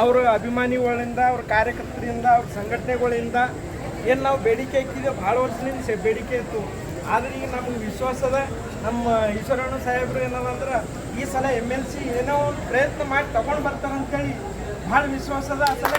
ಅವರ ಅಭಿಮಾನಿಗಳಿಂದ, ಅವ್ರ ಕಾರ್ಯಕರ್ತರಿಂದ, ಅವ್ರ ಸಂಘಟನೆಗಳಿಂದ ಏನು ನಾವು ಬೇಡಿಕೆ ಇಕ್ಕಿದ್ದೆ ಭಾಳ ವರ್ಷದಿಂದ ಬೇಡಿಕೆ ಇತ್ತು. ಆದರೆ ಈಗ ನಮ್ಗೆ ವಿಶ್ವಾಸದ ನಮ್ಮ ಈಶ್ವರಣ್ಣ ಸಾಹೇಬ್ರು ಅಂದ್ರೆ, ಈ ಸಲ ಎಂ ಎಲ್ ಸಿ ಏನೋ ಒಂದು ಪ್ರಯತ್ನ ಮಾಡಿ ತಗೊಂಡು ಬರ್ತಾರೆ ಅಂತೇಳಿ ಭಾಳ ವಿಶ್ವಾಸದ ಆ ಸಲ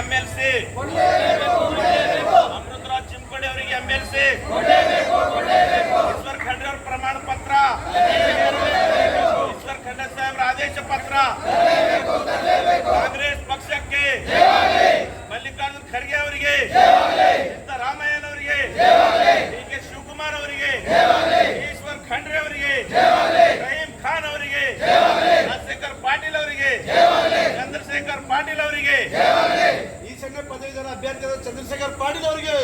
M L C Amrutharaj Chimkodi ಅವರಿಗೆ M L C Eshwar Khandre ಅವ್ರ ಪ್ರಮಾಣ ಪತ್ರ. ಈಶ್ವರ್ ಖಂಡ್ರೆ ಸಾಹೇಬ್ರ ಆದೇಶ ಪತ್ರ. ಕಾಂಗ್ರೆಸ್ ಪಕ್ಷಕ್ಕೆ ಮಲ್ಲಿಕಾರ್ಜುನ್ ಖರ್ಗೆ ಅವರಿಗೆ ಸಿದ್ದರಾಮಯ್ಯನವರಿಗೆ ಡಿ ಕೆ ಶಿವಕುಮಾರ್ ಅವರಿಗೆ, ಈಶ್ವರ್ ಖಂಡ್ರೆ ಅವರಿಗೆ ರಹೀಂ ಖಾನ್ ಅವರಿಗೆ, ರಾಜಶೇಖರ್ ಪಾಟೀಲ್ ಅವರಿಗೆ ಚಂದ್ರಶೇಖರ್ ಪಾಟೀಲ್ ಅಭ್ಯರ್ಥಿಯಾದ ಚಂದ್ರಶೇಖರ್ ಪಾಟೀಲ್ ಅವರಿಗೆ.